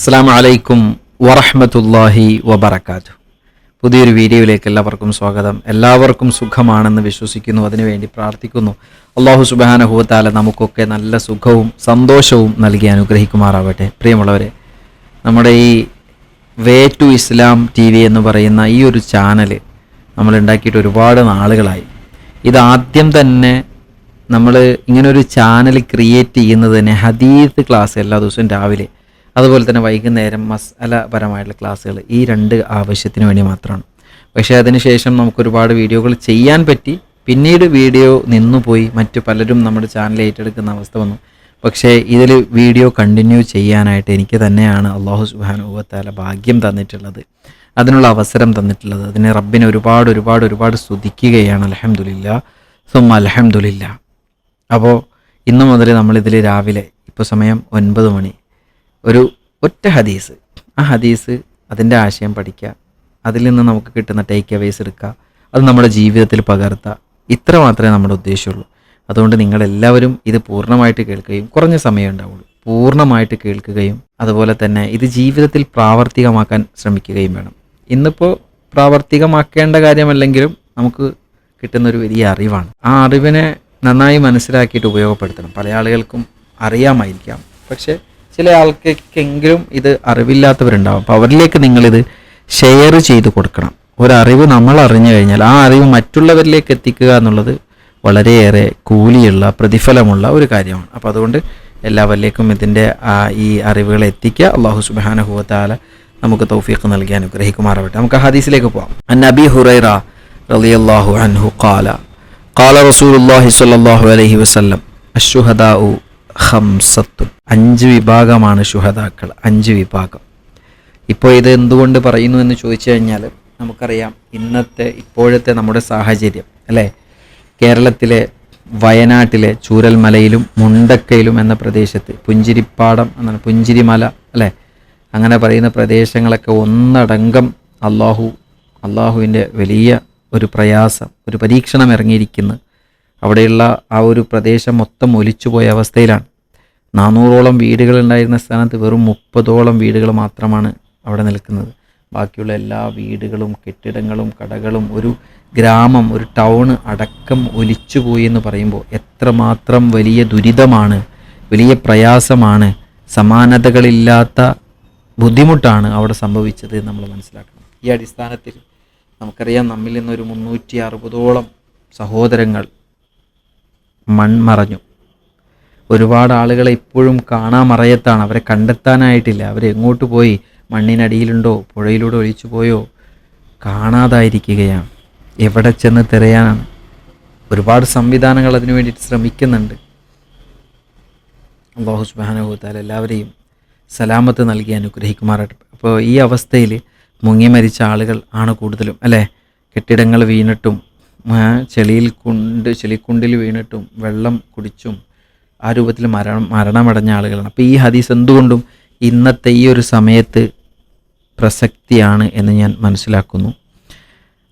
അസ്സാം വലൈക്കും വറഹമത്തല്ലാഹി വബർക്കാത്തു പുതിയൊരു വീഡിയോയിലേക്ക് എല്ലാവർക്കും സ്വാഗതം. എല്ലാവർക്കും സുഖമാണെന്ന് വിശ്വസിക്കുന്നു. അതിനുവേണ്ടി പ്രാർത്ഥിക്കുന്നു. അള്ളാഹു സുബാനഹുവത്താല നമുക്കൊക്കെ നല്ല സുഖവും സന്തോഷവും നൽകി അനുഗ്രഹിക്കുമാറാവട്ടെ. പ്രിയമുള്ളവരെ നമ്മുടെ ഈ way to Islam T V എന്ന് പറയുന്ന ഈ ഒരു ചാനൽ നമ്മൾ ഉണ്ടാക്കിയിട്ട് ഒരുപാട് നാളുകളായി. ഇതാദ്യം തന്നെ നമ്മൾ ഇങ്ങനൊരു ചാനൽ ക്രിയേറ്റ് ചെയ്യുന്നത് തന്നെ ഹദീത്ത് ക്ലാസ് എല്ലാ ദിവസവും രാവിലെ അതുപോലെ തന്നെ വൈകുന്നേരം മസാലപരമായിട്ടുള്ള ക്ലാസ്സുകൾ ഈ രണ്ട് ആവശ്യത്തിന് വേണ്ടി മാത്രമാണ്. പക്ഷേ അതിനുശേഷം നമുക്കൊരുപാട് വീഡിയോകൾ ചെയ്യാൻ പറ്റി. പിന്നീട് വീഡിയോ നിന്നുപോയി. മറ്റു പലരും നമ്മുടെ ചാനൽ ഏറ്റെടുക്കുന്ന അവസ്ഥ വന്നു. പക്ഷേ ഇതിൽ വീഡിയോ കണ്ടിന്യൂ ചെയ്യാനായിട്ട് എനിക്ക് തന്നെയാണ് അള്ളാഹു സുബാനുഭവത്താല ഭാഗ്യം തന്നിട്ടുള്ളത്. അതിനുള്ള അവസരം തന്നിട്ടുള്ളത്. അതിനെ റബ്ബിനെ ഒരുപാട് ഒരുപാട് ഒരുപാട് സ്തുതിക്കുകയാണ്. അലഹമുല്ല സുമ അലഹമുല്ല അപ്പോൾ ഇന്നു മുതൽ നമ്മളിതിൽ രാവിലെ ഇപ്പോൾ സമയം ഒൻപത് മണി. ഒരു ഒറ്റ ഹദീസ്. ആ ഹദീസ് അതിന്റെ ആശയം പഠിക്കുക. അതിൽ നിന്ന് നമുക്ക് കിട്ടുന്ന ടേക്ക് അവേസ് എടുക്കുക. അത് നമ്മുടെ ജീവിതത്തിൽ പകർത്തുക. ഇത്ര മാത്രമേ നമ്മുടെ ഉദ്ദേശമുള്ളൂ. അതുകൊണ്ട് നിങ്ങളെല്ലാവരും ഇത് പൂർണമായിട്ട് കേൾക്കുകയും കുറഞ്ഞ സമയം ഉണ്ടാവുള്ളൂ. പൂർണമായിട്ട് കേൾക്കുകയും അതുപോലെ തന്നെ ഇത് ജീവിതത്തിൽ പ്രാവർത്തികമാക്കാൻ ശ്രമിക്കുകയും വേണം. ഇന്നിപ്പോൾ പ്രാവർത്തികമാക്കേണ്ട കാര്യമല്ലെങ്കിലും നമുക്ക് കിട്ടുന്ന ഒരു വലിയ അറിവാണ്. ആ അറിവിനെ നന്നായി മനസ്സിലാക്കിയിട്ട് ഉപയോഗപ്പെടുത്തണം. പല ആളുകൾക്കും അറിയാമായിരിക്കാം. പക്ഷേ ചില ആൾക്കെങ്കിലും ഇത് അറിവില്ലാത്തവരുണ്ടാവും. അപ്പോൾ അവരിലേക്ക് നിങ്ങളിത് ഷെയർ ചെയ്ത് കൊടുക്കണം. ഒരറിവ് നമ്മൾ അറിഞ്ഞു കഴിഞ്ഞാൽ ആ അറിവ് മറ്റുള്ളവരിലേക്ക് എത്തിക്കുക എന്നുള്ളത് വളരെയേറെ കൂലിയുള്ള പ്രതിഫലമുള്ള ഒരു കാര്യമാണ്. അപ്പോൾ അതുകൊണ്ട് എല്ലാവരിലേക്കും ഇതിന്റെ ഈ അറിവുകൾ എത്തിക്കുക. അള്ളാഹു സുബാനഹുവത്താല നമുക്ക് തൗഫീഖ് നൽകി അനുഗ്രഹിക്കുമാറാവട്ടെ. നമുക്ക് ഹദീസിലേക്ക് പോകാം നബി ഹുറൈറ റലി റളിയല്ലാഹു അൻഹു ഖാല ഖാല റസൂലുള്ളാഹി സ്വല്ലല്ലാഹു അലൈഹി വസല്ലം അശ്ശുഹദാഉ ഖംസത്തുൻ. അഞ്ച് വിഭാഗമാണ് ശുഹദാക്കൾ. അഞ്ച് വിഭാഗം. ഇപ്പോൾ ഇത് എന്തുകൊണ്ട് പറയുന്നു എന്ന് ചോദിച്ചു കഴിഞ്ഞാൽ നമുക്കറിയാം ഇന്നത്തെ ഇപ്പോഴത്തെ നമ്മുടെ സാഹചര്യം അല്ലേ? കേരളത്തിലെ വയനാട്ടിലെ ചൂരൽമലയിലും മുണ്ടക്കയിലും എന്ന പ്രദേശത്ത് പുഞ്ചിരിപ്പാടം എന്നാണ് പുഞ്ചിരിമല അല്ലേ? അങ്ങനെ പറയുന്ന പ്രദേശങ്ങളൊക്കെ ഒന്നടങ്കം അള്ളാഹു അള്ളാഹുവിന്റെ വലിയ ഒരു പ്രയാസം ഒരു പരീക്ഷണം ഇറങ്ങിയിരിക്കുന്നു. അവിടെയുള്ള ആ ഒരു പ്രദേശം മൊത്തം ഒലിച്ചുപോയ അവസ്ഥയിലാണ്. നാനൂറോളം വീടുകൾ ഉണ്ടായിരുന്ന സ്ഥാനത്ത് വെറും മുപ്പതോളം വീടുകൾ മാത്രമാണ് അവിടെ നിൽക്കുന്നത്. ബാക്കിയുള്ള എല്ലാ വീടുകളും കെട്ടിടങ്ങളും കടകളും ഒരു ഗ്രാമം ഒരു ടൗൺ അടക്കം ഒലിച്ചുപോയി എന്ന് പറയുമ്പോൾ എത്രമാത്രം വലിയ ദുരിതമാണ് വലിയ പ്രയാസമാണ് സമാനതകളില്ലാത്ത ബുദ്ധിമുട്ടാണ് അവിടെ സംഭവിച്ചത് നമ്മൾ മനസ്സിലാക്കണം. ഈ അടിസ്ഥാനത്തിൽ നമുക്കറിയാം നമ്മിൽ നിന്നൊരു മുന്നൂറ്റി അറുപതോളം സഹോദരങ്ങൾ മൺമറഞ്ഞു. ഒരുപാട് ആളുകളെ ഇപ്പോഴും കാണാമറയത്താണ് അവരെ കണ്ടെത്താനായിട്ടില്ല. അവരെങ്ങോട്ട് പോയി? മണ്ണിനടിയിലുണ്ടോ? പുഴയിലൂടെ ഒഴിച്ചു പോയോ? കാണാതായിരിക്കുകയാണ്. എവിടെ ചെന്ന് തിരയാനാണ്. ഒരുപാട് സംവിധാനങ്ങൾ അതിനു വേണ്ടിയിട്ട് ശ്രമിക്കുന്നുണ്ട്. അള്ളാഹു സുബാനുഭവത്താൽ എല്ലാവരെയും സലാമത്ത് നൽകി അനുഗ്രഹിക്കുമാറാട്ടെ അപ്പോൾ ഈ അവസ്ഥയിൽ മുങ്ങി മരിച്ച ആളുകൾ ആണ് കൂടുതലും അല്ലേ? കെട്ടിടങ്ങൾ വീണിട്ടും ചെളിയിൽ കുണ്ട് ചെളിക്കുണ്ടിൽ വീണിട്ടും വെള്ളം കുടിച്ചും ആ രൂപത്തിൽ മരണം മരണമടഞ്ഞ ആളുകളാണ്. അപ്പോൾ ഈ ഹദീസ് എന്തുകൊണ്ടും ഇന്നത്തെ ഈ ഒരു സമയത്ത് പ്രസക്തിയാണ് എന്ന് ഞാൻ മനസ്സിലാക്കുന്നു.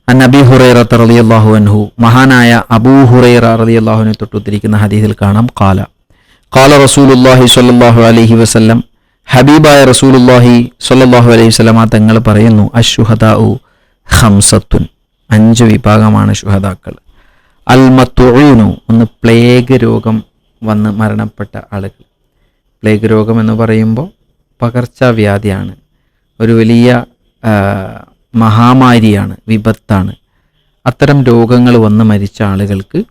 അൻ അബി ഹുറൈറ റളിയല്ലാഹു അൻഹു മഹാനായ അബൂ ഹുറൈറ റളിയല്ലാഹുവിനെ തൊട്ടുത്തിരിക്കുന്ന ഹദീസിൽ കാണാം. കാല കാല റസൂലുല്ലാഹി സ്വല്ലല്ലാഹു അലൈഹി വസല്ലം ഹബീബായ റസൂലുല്ലാഹി സ്വല്ലല്ലാഹു അലൈഹി വസല്ലമ തങ്ങൾ പറയുന്നു അശുഹദാഉ ഹംസത്തുൻ അഞ്ച് വിഭാഗമാണ് ശുഹദാക്കൾ. അൽ മത്തുഊനു ഒന്ന് പ്ലേഗ് രോഗം വന്ന് മരണപ്പെട്ട ആളുകൾ. പ്ലേഗ് രോഗം എന്ന് പറയുമ്പോൾ പകർച്ചവ്യാധിയാണ്. ഒരു വലിയ മഹാമാരിയാണ് വിപത്താണ്. അത്തരം രോഗങ്ങൾ വന്ന് മരിച്ച ആളുകൾക്ക്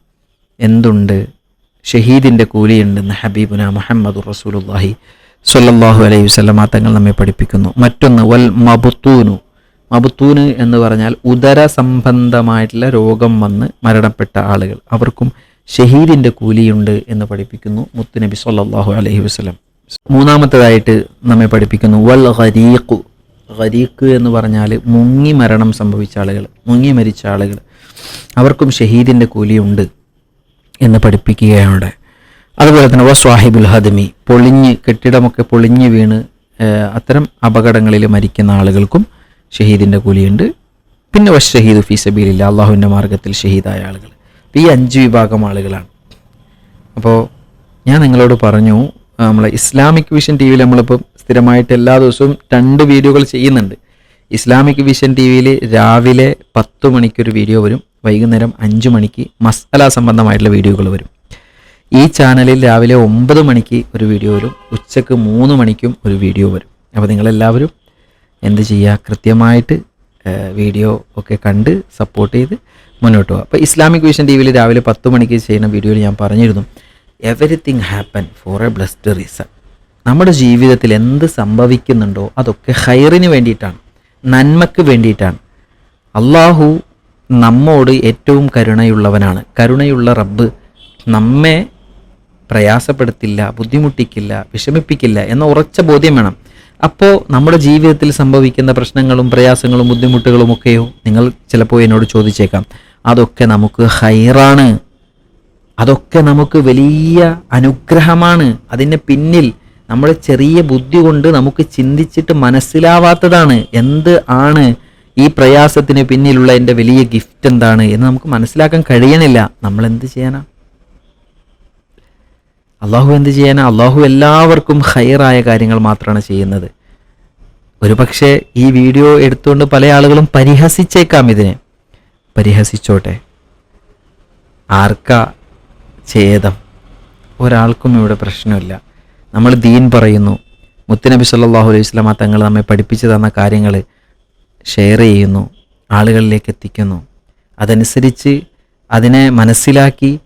എന്തുണ്ട്? ഷഹീദിന്റെ കൂലിയുണ്ടെന്ന് ഹബീബുന മുഹമ്മദ് റസൂലുല്ലാഹി സ്വല്ലല്ലാഹു അലൈഹി വസല്ലമ തങ്ങൾ നമ്മെ പഠിപ്പിക്കുന്നു. മറ്റൊന്ന് വൽ മബുത്തൂനു മബുത്തൂന് എന്ന് പറഞ്ഞാൽ ഉദര സംബന്ധമായിട്ടുള്ള രോഗം വന്ന് മരണപ്പെട്ട ആളുകൾ. അവർക്കും ഷഹീദിന്റെ കൂലിയുണ്ട് എന്ന് പഠിപ്പിക്കുന്നു മുത്തുനബി സ്വല്ലല്ലാഹു അലഹി വസ്ലം മൂന്നാമത്തേതായിട്ട് നമ്മെ പഠിപ്പിക്കുന്നു വൽ ഹരീഖു ഹരീഖ് എന്ന് പറഞ്ഞാൽ മുങ്ങി മരണം സംഭവിച്ച ആളുകൾ മുങ്ങി മരിച്ച ആളുകൾ. അവർക്കും ഷഹീദിന്റെ കൂലിയുണ്ട് എന്ന് പഠിപ്പിക്കുകയാണ് അതുപോലെ തന്നെ വ സ്വാഹിബുൽ ഹദമി പൊളിഞ്ഞ് കെട്ടിടമൊക്കെ പൊളിഞ്ഞ് വീണ് അത്തരം അപകടങ്ങളിൽ മരിക്കുന്ന ആളുകൾക്കും ഷഹീദിന്റെ കൂലിയുണ്ട്. പിന്നെ വ ഷഹീദ് ഫി സബീലില്ല അള്ളാഹുവിന്റെ മാർഗത്തിൽ ഷഹീദായ ആളുകൾ. ഈ അഞ്ച് വിഭാഗം ആളുകളാണ്. അപ്പോൾ ഞാൻ നിങ്ങളോട് പറഞ്ഞു നമ്മൾ ഇസ്ലാമിക് വിഷൻ ടി വിയിൽ നമ്മളിപ്പം സ്ഥിരമായിട്ട് എല്ലാ ദിവസവും രണ്ട് വീഡിയോകൾ ചെയ്യുന്നുണ്ട്. ഇസ്ലാമിക് വിഷൻ ടി വിയിൽ രാവിലെ പത്ത് മണിക്കൊരു വീഡിയോ വരും വൈകുന്നേരം അഞ്ച് മണിക്ക് മസാല സംബന്ധമായിട്ടുള്ള വീഡിയോകൾ വരും. ഈ ചാനലിൽ രാവിലെ ഒമ്പത് മണിക്ക് ഒരു വീഡിയോ വരും ഉച്ചയ്ക്ക് മൂന്ന് മണിക്കും ഒരു വീഡിയോ വരും. അപ്പോൾ നിങ്ങളെല്ലാവരും എന്ത് ചെയ്യുക? കൃത്യമായിട്ട് വീഡിയോ ഒക്കെ കണ്ട് സപ്പോർട്ട് ചെയ്ത് മുന്നോട്ട് പോകുക അപ്പോൾ ഇസ്ലാമിക് വിഷൻ ടി വിയിൽ രാവിലെ പത്ത് മണിക്ക് ചെയ്യുന്ന വീഡിയോയിൽ ഞാൻ പറഞ്ഞിരുന്നു everything happen for a blessed reason നമ്മുടെ ജീവിതത്തിൽ എന്ത് സംഭവിക്കുന്നുണ്ടോ അതൊക്കെ ഹൈറിന് വേണ്ടിയിട്ടാണ് നന്മയ്ക്ക് വേണ്ടിയിട്ടാണ്. അള്ളാഹു നമ്മോട് ഏറ്റവും കരുണയുള്ളവനാണ്. കരുണയുള്ള റബ്ബ് നമ്മെ പ്രയാസപ്പെടുത്തില്ല ബുദ്ധിമുട്ടിക്കില്ല വിഷമിപ്പിക്കില്ല എന്ന ഉറച്ച ബോധ്യം വേണം. അപ്പോൾ നമ്മുടെ ജീവിതത്തിൽ സംഭവിക്കുന്ന പ്രശ്നങ്ങളും പ്രയാസങ്ങളും ബുദ്ധിമുട്ടുകളും ഒക്കെയോ നിങ്ങൾ ചിലപ്പോൾ എന്നോട് ചോദിച്ചേക്കാം. അതൊക്കെ നമുക്ക് ഹൈറാണ്. അതൊക്കെ നമുക്ക് വലിയ അനുഗ്രഹമാണ്. അതിന് പിന്നിൽ നമ്മുടെ ചെറിയ ബുദ്ധി കൊണ്ട് നമുക്ക് ചിന്തിച്ചിട്ട് മനസ്സിലാവാത്തതാണ്. എന്ത് ആണ് ഈ പ്രയാസത്തിന് പിന്നിലുള്ള എന്റെ വലിയ ഗിഫ്റ്റ് എന്താണ് എന്ന് നമുക്ക് മനസ്സിലാക്കാൻ കഴിയണില്ല. നമ്മൾ എന്ത് ചെയ്യാനാ? അള്ളാഹു എന്ത് ചെയ്യാനാ? അള്ളാഹു എല്ലാവർക്കും ഹയറായ കാര്യങ്ങൾ മാത്രമാണ് ചെയ്യുന്നത്. ഒരു പക്ഷേ ഈ വീഡിയോ എടുത്തുകൊണ്ട് പല ആളുകളും പരിഹസിച്ചേക്കാം ഇതിനെ. പരിഹസിച്ചോട്ടെ. ആർക്കാ ഛേദം? ഒരാൾക്കും ഇവിടെ പ്രശ്നമില്ല. നമ്മൾ ദീൻ പറയുന്നു. മുത്തനബി സല്ലാഹു അലൈഹി സ്വലാമ തങ്ങൾ നമ്മെ പഠിപ്പിച്ചു തന്ന കാര്യങ്ങൾ ഷെയർ ചെയ്യുന്നു. ആളുകളിലേക്ക് എത്തിക്കുന്നു. അതനുസരിച്ച് അതിനെ മനസ്സിലാക്കി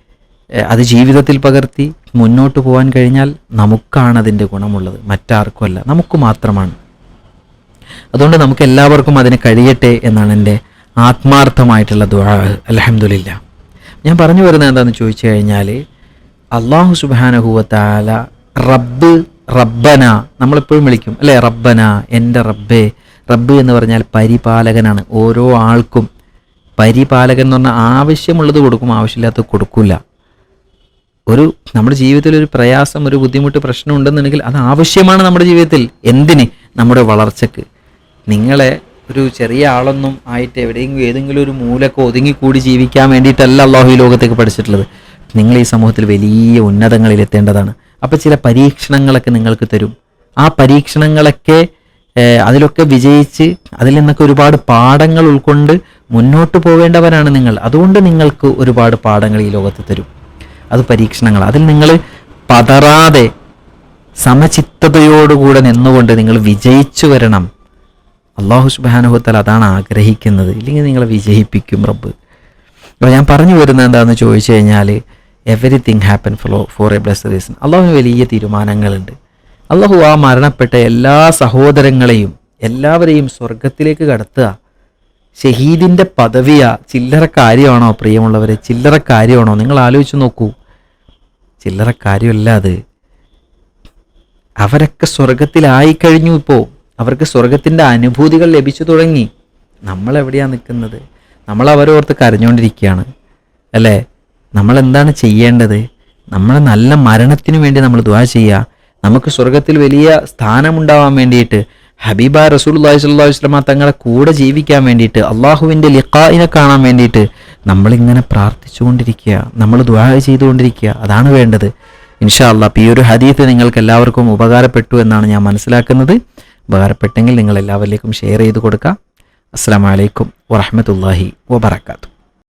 അത് ജീവിതത്തിൽ പകർത്തി മുന്നോട്ട് പോകാൻ കഴിഞ്ഞാൽ നമുക്കാണ് അതിന്റെ ഗുണമുള്ളത്. മറ്റാർക്കുമല്ല നമുക്ക് മാത്രമാണ്. അതുകൊണ്ട് നമുക്ക് എല്ലാവർക്കും അതിന് കഴിയട്ടെ എന്നാണ് എന്റെ ആത്മാർത്ഥമായിട്ടുള്ള ദുആ അലഹമുല്ല ഞാൻ പറഞ്ഞു വരുന്നത് എന്താണെന്ന് ചോദിച്ചു കഴിഞ്ഞാൽ അള്ളാഹു സുബാനഹുവത്താല റബ്ബ് റബ്ബന നമ്മളെപ്പോഴും വിളിക്കും അല്ലേ? റബ്ബന എന്റെ റബ്ബേ റബ്ബ് എന്ന് പറഞ്ഞാൽ പരിപാലകനാണ്. ഓരോ ആൾക്കും പരിപാലകൻ എന്ന് പറഞ്ഞാൽ ആവശ്യമുള്ളത് കൊടുക്കും ആവശ്യമില്ലാത്തത് കൊടുക്കില്ല. ഒരു നമ്മുടെ ജീവിതത്തിൽ ഒരു പ്രയാസം ഒരു ബുദ്ധിമുട്ട് പ്രശ്നം ഉണ്ടെന്നുണ്ടെങ്കിൽ അത് ആവശ്യമാണ് നമ്മുടെ ജീവിതത്തിൽ. എന്തിന്? നമ്മുടെ വളർച്ചക്ക് നിങ്ങളെ ഒരു ചെറിയ ആളൊന്നും ആയിട്ട് എവിടെയെങ്കിലും ഏതെങ്കിലും ഒരു മൂലക്ക് ഒതുങ്ങിക്കൂടി ജീവിക്കാൻ വേണ്ടിയിട്ടല്ല അള്ളാഹു ഈ ലോകത്തേക്ക് പഠിച്ചിട്ടുള്ളത്. നിങ്ങൾ ഈ സമൂഹത്തിൽ വലിയ ഉന്നതങ്ങളിൽ എത്തേണ്ടതാണ്. അപ്പോൾ ചില പരീക്ഷണങ്ങളൊക്കെ നിങ്ങൾക്ക് തരും. ആ പരീക്ഷണങ്ങളൊക്കെ അതിലൊക്കെ വിജയിച്ച് അതിൽ നിന്നൊക്കെ ഒരുപാട് പാഠങ്ങൾ ഉൾക്കൊണ്ട് മുന്നോട്ട് പോവേണ്ടവരാണ് നിങ്ങൾ. അതുകൊണ്ട് നിങ്ങൾക്ക് ഒരുപാട് പാഠങ്ങൾ ഈ ലോകത്ത് തരും. അത് പരീക്ഷണങ്ങൾ. അതിൽ നിങ്ങൾ പതറാതെ സമചിത്തതയോടുകൂടെ നിന്നുകൊണ്ട് നിങ്ങൾ വിജയിച്ചു വരണം. അള്ളാഹു സുബാനുഹത്തൽ അതാണ് ആഗ്രഹിക്കുന്നത്. ഇല്ലെങ്കിൽ നിങ്ങളെ വിജയിപ്പിക്കും റബ്ബ്. അപ്പോൾ ഞാൻ പറഞ്ഞു വരുന്നത് എന്താണെന്ന് ചോദിച്ചു കഴിഞ്ഞാൽ everything happen for for a bless reason അള്ളാഹുവിന് വലിയ തീരുമാനങ്ങളുണ്ട്. അള്ളാഹു ആ മരണപ്പെട്ട എല്ലാ സഹോദരങ്ങളെയും എല്ലാവരെയും സ്വർഗത്തിലേക്ക് കടത്തുക. ഷഹീദിന്റെ പദവിയ ചില്ലറ കാര്യമാണോ പ്രിയമുള്ളവരെ? ചില്ലറ കാര്യമാണോ? നിങ്ങൾ ആലോചിച്ച് നോക്കൂ. ചില്ലറ കാര്യമല്ല അത്. അവരൊക്കെ സ്വർഗത്തിലായി കഴിഞ്ഞു ഇപ്പോൾ അവർക്ക് സ്വർഗത്തിന്റെ അനുഭൂതികൾ ലഭിച്ചു തുടങ്ങി. നമ്മൾ എവിടെയാണ് നിൽക്കുന്നത്? നമ്മൾ അവരോർത്ത് കരഞ്ഞുകൊണ്ടിരിക്കുകയാണ് അല്ലേ? നമ്മൾ എന്താണ് ചെയ്യേണ്ടത്? നമ്മൾ നല്ല മരണത്തിന് വേണ്ടി നമ്മൾ ദുആ ചെയ്യുക. നമുക്ക് സ്വർഗത്തിൽ വലിയ സ്ഥാനമുണ്ടാവാൻ വേണ്ടിയിട്ട് ഹബീബ റസൂൽ അള്ളാഹി സ്വല്ലാ വസ്ലമ തങ്ങളെ കൂടെ ജീവിക്കാൻ വേണ്ടിയിട്ട് അള്ളാഹുവിന്റെ ലിഖായിനെ കാണാൻ വേണ്ടിയിട്ട് നമ്മളിങ്ങനെ പ്രാർത്ഥിച്ചുകൊണ്ടിരിക്കുക നമ്മൾ ദുആ ചെയ്തുകൊണ്ടിരിക്കുക അതാണ് വേണ്ടത്. ഇൻഷാ അള്ളാഹ് അപ്പോൾ ഈ ഒരു ഹദീഫ് നിങ്ങൾക്ക് എല്ലാവർക്കും ഉപകാരപ്പെട്ടു എന്നാണ് ഞാൻ മനസ്സിലാക്കുന്നത്. ഉപകാരപ്പെട്ടെങ്കിൽ നിങ്ങൾ എല്ലാവരിലേക്കും ഷെയർ ചെയ്ത് കൊടുക്കുക അസ്സാം വലൈക്കും വറഹമത്തല്ലാഹി വബർക്കാത്തു